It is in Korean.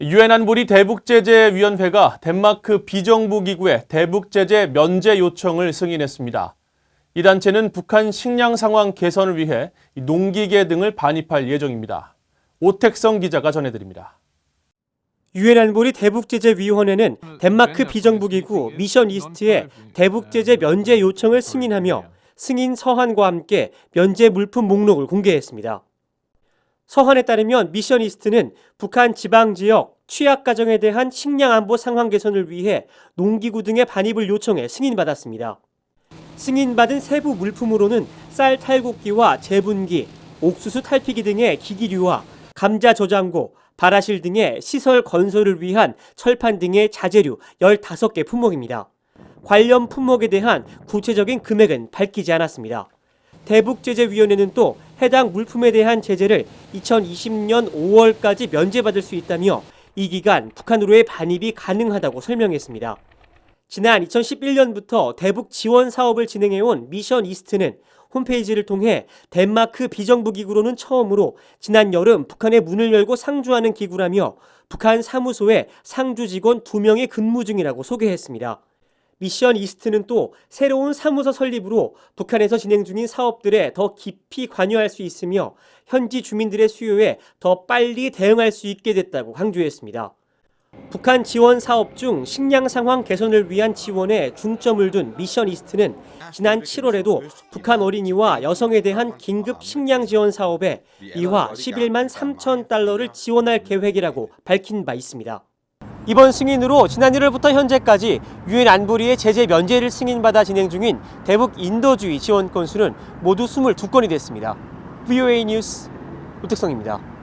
유엔 안보리 대북제재위원회가 덴마크 비정부 기구의 대북제재 면제 요청을 승인했습니다. 이 단체는 북한 식량 상황 개선을 위해 농기계 등을 반입할 예정입니다. 오택성 기자가 전해드립니다. 유엔 안보리 대북제재위원회는 덴마크 비정부 기구 미션 이스트의 대북제재 면제 요청을 승인하며 승인 서한과 함께 면제 물품 목록을 공개했습니다. 서한에 따르면 미션 이스트는 북한 지방 지역 취약 가정에 대한 식량 안보 상황 개선을 위해 농기구 등의 반입을 요청해 승인받았습니다. 승인받은 세부 물품으로는 쌀 탈곡기와 제분기, 옥수수 탈피기 등의 기기류와 감자 저장고, 발화실 등의 시설 건설을 위한 철판 등의 자재류 15개 품목입니다. 관련 품목에 대한 구체적인 금액은 밝히지 않았습니다. 대북제재위원회는 또 해당 물품에 대한 제재를 2020년 5월까지 면제받을 수 있다며 이 기간 북한으로의 반입이 가능하다고 설명했습니다. 지난 2011년부터 대북 지원 사업을 진행해온 미션 이스트는 홈페이지를 통해 덴마크 비정부 기구로는 처음으로 지난 여름 북한에 문을 열고 상주하는 기구라며 북한 사무소에 상주 직원 2명이 근무 중이라고 소개했습니다. 미션 이스트는 또 새로운 사무소 설립으로 북한에서 진행 중인 사업들에 더 깊이 관여할 수 있으며 현지 주민들의 수요에 더 빨리 대응할 수 있게 됐다고 강조했습니다. 북한 지원 사업 중 식량 상황 개선을 위한 지원에 중점을 둔 미션 이스트는 지난 7월에도 북한 어린이와 여성에 대한 긴급 식량 지원 사업에 이화 11만 3천 달러를 지원할 계획이라고 밝힌 바 있습니다. 이번 승인으로 지난 1월부터 현재까지 유엔 안보리의 제재 면제를 승인받아 진행 중인 대북 인도주의 지원 건수는 모두 22건이 됐습니다. VOA 뉴스 우택성입니다.